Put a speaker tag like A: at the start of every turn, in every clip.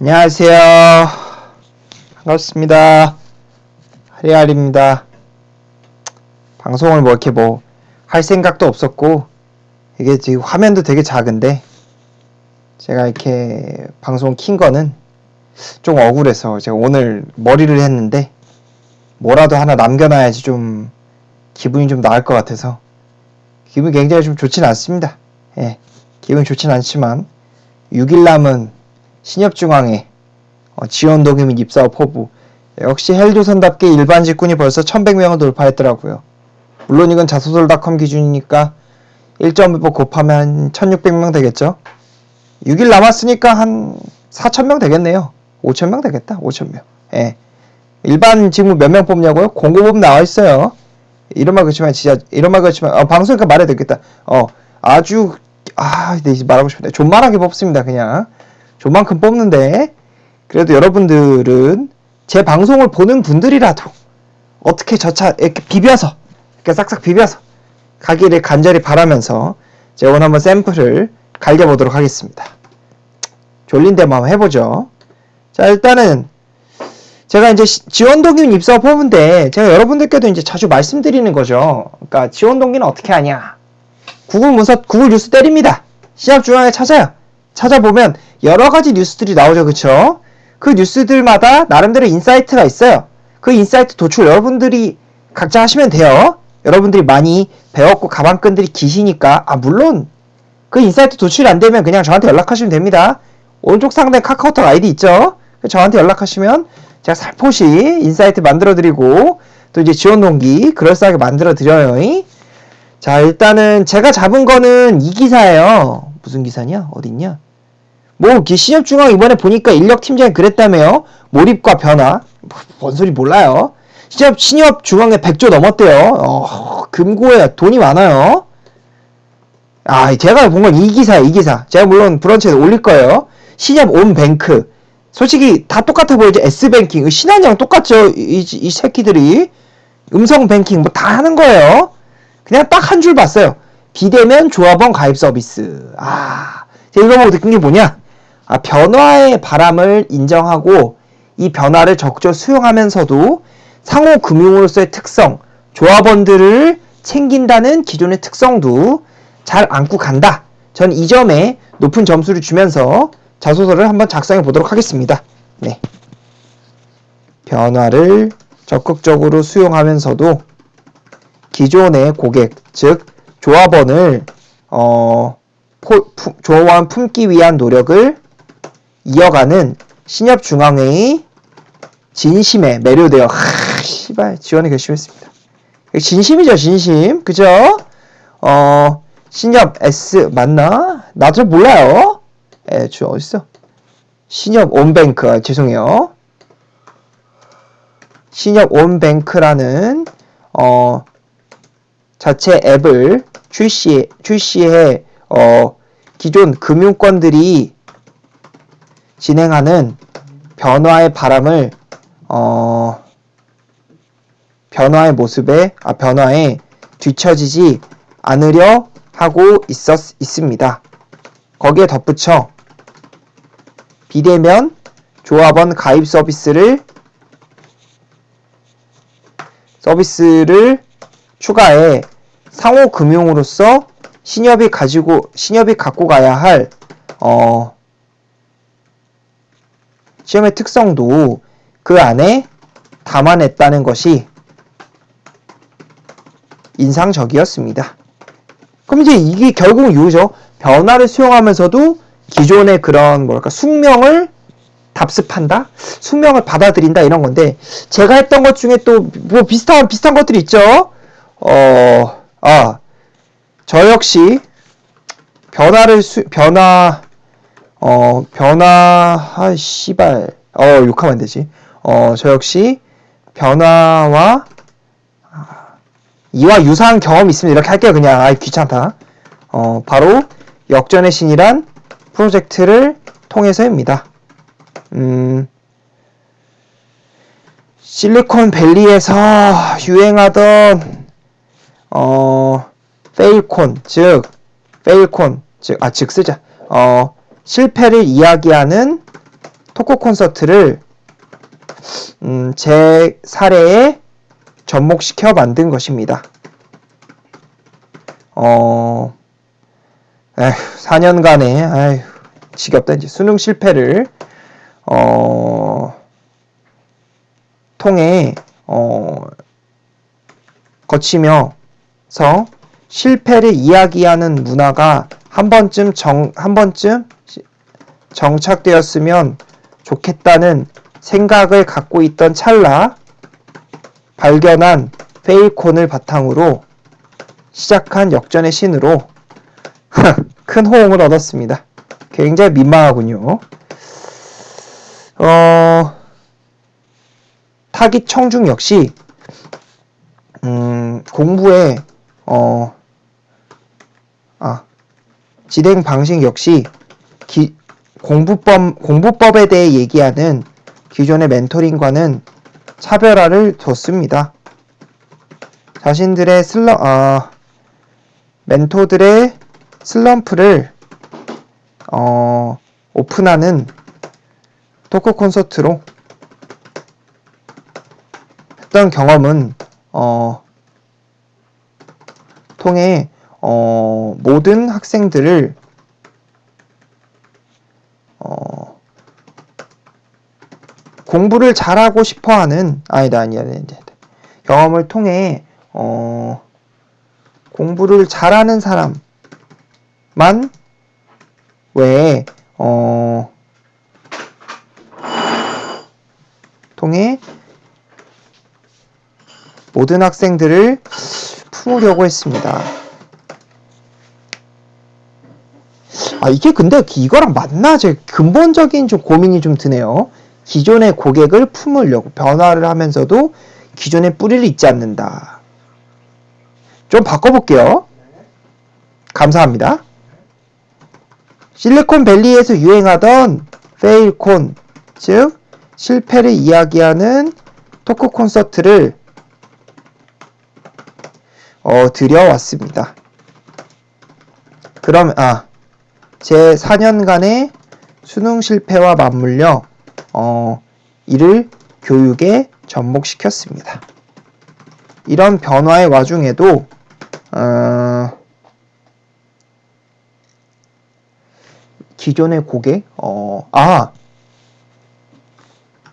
A: 안녕하세요. 반갑습니다. 하리알입니다. 방송을 뭐 이렇게 뭐 할 생각도 없었고 이게 지금 화면도 되게 작은데 제가 이렇게 방송 킨 거는 좀 억울해서 제가 오늘 머리를 했는데 뭐라도 하나 남겨놔야지 좀 기분이 좀 나을 것 같아서 기분이 굉장히 좀 좋진 않습니다. 예, 기분이 좋진 않지만 6일 남은 신협중앙회 어, 지원 도기 및 입사 후 포부 역시 헬조선답게 일반 직군이 벌써 1100명을 돌파했더라고요. 물론 이건 자소설닷컴 기준이니까 1.5번 곱하면 1600명 되겠죠. 6일 남았으니까 한 4000명 되겠네요. 5000명 되겠다. 5000명. 예. 일반 직무 몇 명 뽑냐고요? 공고법 나와 있어요. 이런 말 그렇지만 진짜 이런 말 그렇지만 어, 방송이니까 말해야 되겠다. 어 아주 아 네, 이제 말하고 싶은데 존만하게 뽑습니다. 그냥 존만큼 뽑는데 그래도 여러분들은 제 방송을 보는 분들이라도 어떻게 저 차 이렇게 비벼서 이렇게 싹싹 비벼서 가기를 간절히 바라면서 제가 오늘 한번 샘플을 갈겨보도록 하겠습니다. 졸린 데만 한번 해보죠. 자 일단은 제가 이제 시- 지원 동기는 입사 뽑은데 제가 여러분들께도 이제 자주 말씀드리는 거죠. 그러니까 지원 동기는 어떻게 하냐? 구글 문서 구글 뉴스 때립니다. 시합 중앙에 찾아요. 찾아보면 여러 가지 뉴스들이 나오죠, 그쵸? 그 뉴스들마다 나름대로 인사이트가 있어요. 그 인사이트 도출 여러분들이 각자 하시면 돼요. 여러분들이 많이 배웠고 가방끈들이 기시니까 아 물론 그 인사이트 도출이 안 되면 그냥 저한테 연락하시면 됩니다. 오른쪽 상단에 카카오톡 아이디 있죠? 저한테 연락하시면 제가 살포시 인사이트 만들어 드리고 또 이제 지원 동기 그럴싸하게 만들어 드려요. 자 일단은 제가 잡은 거는 이 기사예요. 무슨 기사냐? 어딨냐? 뭐 신협중앙 이번에 보니까 인력 팀장이 그랬다며요. 몰입과 변화. 뭐, 뭔 소리 몰라요. 신협 신협 중앙에 100조 넘었대요. 어, 금고에 돈이 많아요. 아, 제가 본 건 이 기사야, 이 기사. 제가 물론 브런치에 올릴 거예요. 신협 온뱅크. 솔직히 다 똑같아 보이죠? S뱅킹. 신한이랑 똑같죠? 이, 이, 이 새끼들이. 음성뱅킹 뭐 다 하는 거예요. 그냥 딱 한 줄 봤어요. 비대면 조합원 가입 서비스. 아, 제가 이거 보고 느낀 게 뭐냐? 아, 변화의 바람을 인정하고 이 변화를 적극 수용하면서도 상호 금융으로서의 특성, 조합원들을 챙긴다는 기존의 특성도 잘 안고 간다. 전 이 점에 높은 점수를 주면서 자소서를 한번 작성해 보도록 하겠습니다. 네. 변화를 적극적으로 수용하면서도 기존의 고객, 즉 조합원을 어, 포, 품, 조합원 품기 위한 노력을 이어가는 신협중앙회의 진심에 매료되어 하, 씨발 지원을 결심했습니다. 진심이죠, 진심. 그죠? 어, 신협 S 맞나? 나도 잘 몰라요. 에, 주 어딨어? 신협 온뱅크 아, 죄송해요. 신협 온뱅크라는 어 자체 앱을 출시 출시해 어 기존 금융권들이 진행하는 변화의 바람을 어 변화의 모습에 아 변화에 뒤처지지 않으려 하고 있었 있습니다. 거기에 덧붙여 비대면 조합원 가입 서비스를 서비스를 추가해 상호 금융으로서 신협이 가지고 신협이 갖고 가야 할 어, 시험의 특성도 그 안에 담아냈다는 것이 인상적이었습니다. 그럼 이제 이게 결국 이유죠. 변화를 수용하면서도 기존의 그런 뭐랄까 숙명을 답습한다, 숙명을 받아들인다 이런 건데 제가 했던 것 중에 또 뭐 비슷한 비슷한 것들이 있죠. 어, 아, 저 역시 변화를 수, 변화, 어, 변화, 아, 씨발, 어, 욕하면 안 되지. 어, 저 역시 변화와 아, 이와 유사한 경험이 있으면 이렇게 할게요. 그냥, 아, 귀찮다. 어, 바로 역전의 신이란 프로젝트를 통해서입니다. 음, 실리콘밸리에서 유행하던 어 페일콘 즉 페일콘 즉아즉 쓰자 어 실패를 이야기하는 토크 콘서트를 음, 제 사례에 접목시켜 만든 것입니다. 어, 에휴, 4년간의, 아휴, 지겹다, 이제 수능 실패를, 어, 통해, 어, 거치며서 실패를 이야기하는 문화가 한 번쯤 정, 한 번쯤 시- 정착되었으면 좋겠다는 생각을 갖고 있던 찰나 발견한 페일콘을 바탕으로 시작한 역전의 신으로 큰 호응을 얻었습니다. 굉장히 민망하군요. 어, 타깃 청중 역시 음, 공부에 어, 아, 진행 방식 역시 기, 공부법 공부법에 대해 얘기하는 기존의 멘토링과는 차별화를 뒀습니다. 자신들의 슬럼 아, 멘토들의 슬럼프를 어, 오픈하는 토크 콘서트로 했던 경험은 어, 통해 어, 모든 학생들을 어, 공부를 잘하고 싶어하는 아니다 아니다 아니다 경험을 통해 어, 공부를 잘하는 사람만 외에 어, 통해 모든 학생들을 품으려고 했습니다. 아 이게 근데 이거랑 맞나? 제 근본적인 좀 고민이 좀 드네요. 기존의 고객을 품으려고 변화를 하면서도 기존의 뿌리를 잊지 않는다. 좀 바꿔볼게요. 감사합니다. 실리콘밸리에서 유행하던 페일콘, 즉 실패를 이야기하는 토크 콘서트를 어, 들여왔습니다. 그럼 아, 제 4년간의 수능 실패와 맞물려 어, 이를 교육에 접목시켰습니다. 이런 변화의 와중에도 어, 기존의 고객, 어, 아,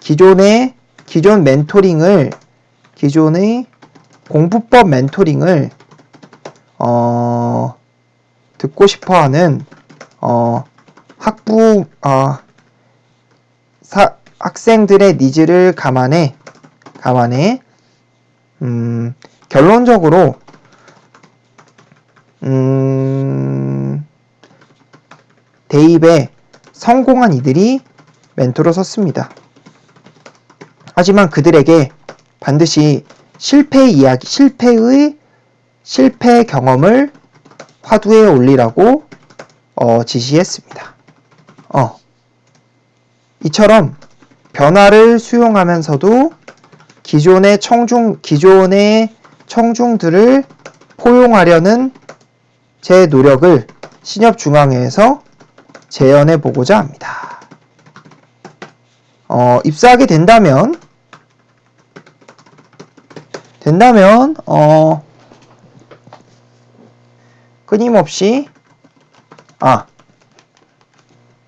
A: 기존의 기존 멘토링을 기존의 공부법 멘토링을 어, 듣고 싶어하는 어, 학부 어, 사, 학생들의 니즈를 감안해 감안해 음, 결론적으로 음, 대입에 성공한 이들이 멘토로 섰습니다. 하지만 그들에게 반드시 실패의 이야기, 실패의 실패 경험을 화두에 올리라고 어, 지시했습니다. 어. 이처럼 변화를 수용하면서도 기존의 청중, 기존의 청중들을 포용하려는 제 노력을 신협중앙회에서 재현해 보고자 합니다. 어, 입사하게 된다면, 된다면, 어, 끊임없이, 아,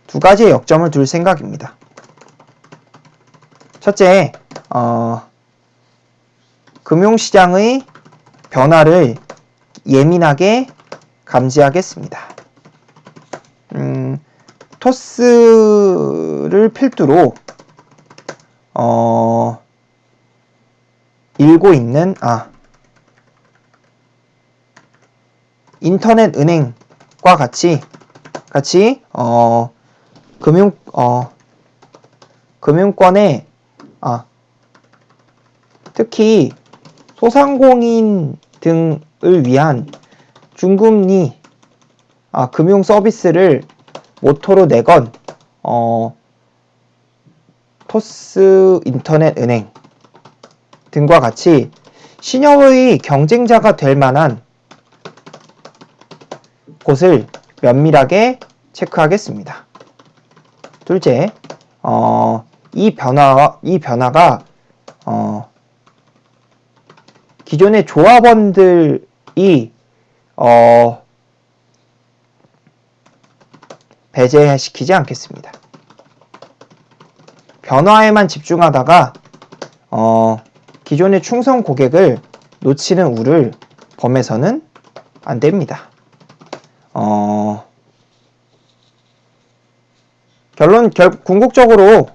A: 두 가지의 역점을 둘 생각입니다. 첫째, 어, 금융시장의 변화를 예민하게 감지하겠습니다. 음, 토스를 필두로 어, 일고 있는 아 인터넷 은행 과 같이 같이 어, 금융 어, 금융권의 아 특히 소상공인 등을 위한 중금리 아, 금융 서비스를 모토로 내건 어, 토스 인터넷 은행 등과 같이 신협의 경쟁자가 될 만한 곳을 면밀하게 체크하겠습니다. 둘째, 어, 이 변화, 이 변화가, 어, 기존의 조합원들이, 어, 배제시키지 않겠습니다. 변화에만 집중하다가, 어, 기존의 충성 고객을 놓치는 우를 범해서는 안 됩니다. 어, 결론, 결, 궁극적으로,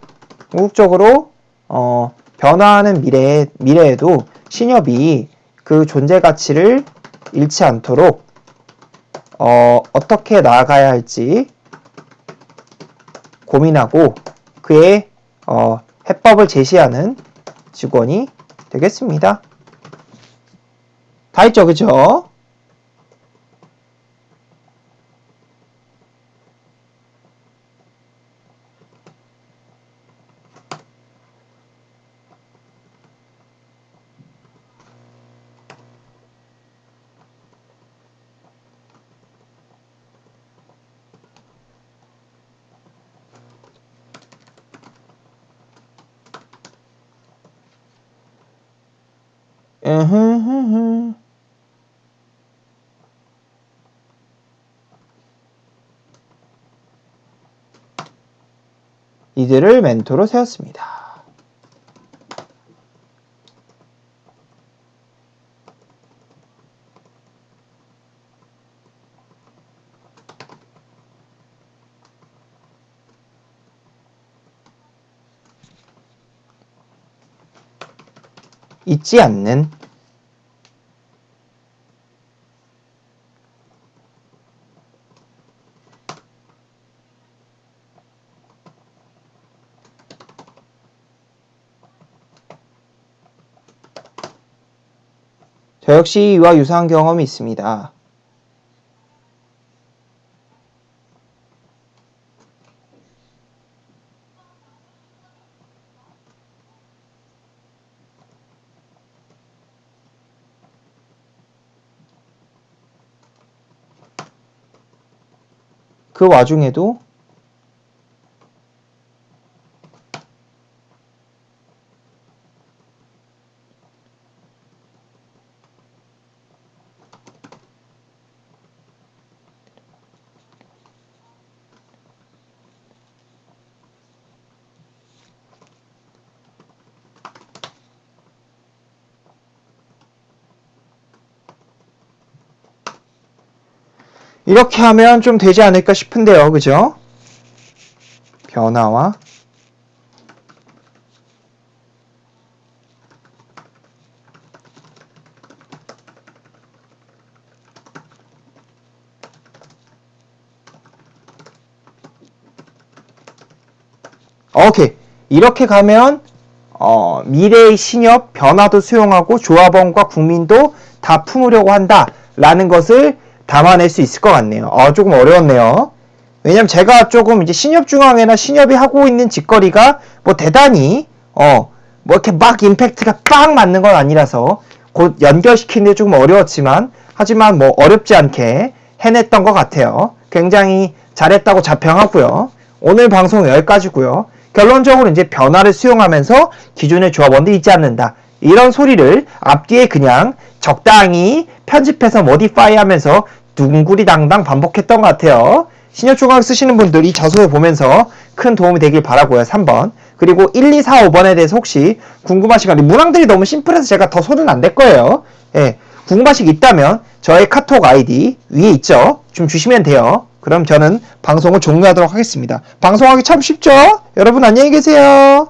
A: 궁극적으로, 어, 변화하는 미래에, 미래에도 신협이 그 존재 가치를 잃지 않도록, 어, 어떻게 나아가야 할지 고민하고 그의, 어, 해법을 제시하는 직원이 되겠습니다. 다 했죠, 그죠? 이들을 멘토로 세웠습니다. 잊지 않는 저 역시 이와 유사한 경험이 있습니다. 그 와중에도 이렇게 하면 좀 되지 않을까 싶은데요. 그죠? 변화와 오케이. 이렇게 가면 어, 미래의 신협 변화도 수용하고 조합원과 국민도 다 품으려고 한다라는 것을 담아낼 수 있을 것 같네요. 어, 조금 어려웠네요. 왜냐면 제가 조금 이제 신협중앙회나 신협이 하고 있는 짓거리가 뭐 대단히 어, 뭐 이렇게 막 임팩트가 빡 맞는 건 아니라서 곧 연결시키는데 조금 어려웠지만 하지만 뭐 어렵지 않게 해냈던 것 같아요. 굉장히 잘했다고 자평하고요. 오늘 방송 여기까지고요. 결론적으로 이제 변화를 수용하면서 기존의 조합원도 잊지 않는다. 이런 소리를 앞뒤에 그냥 적당히 편집해서 모디파이 하면서 둥구리당당 반복했던 것 같아요. 신협조각 쓰시는 분들 이 자소를 보면서 큰 도움이 되길 바라고요. 3번. 그리고 1, 2, 4, 5번에 대해서 혹시 궁금하시거나 문항들이 너무 심플해서 제가 더 손은 안댈 거예요. 예. 궁금하신 게 있다면 저의 카톡 아이디 위에 있죠? 좀 주시면 돼요. 그럼 저는 방송을 종료하도록 하겠습니다. 방송하기 참 쉽죠? 여러분 안녕히 계세요.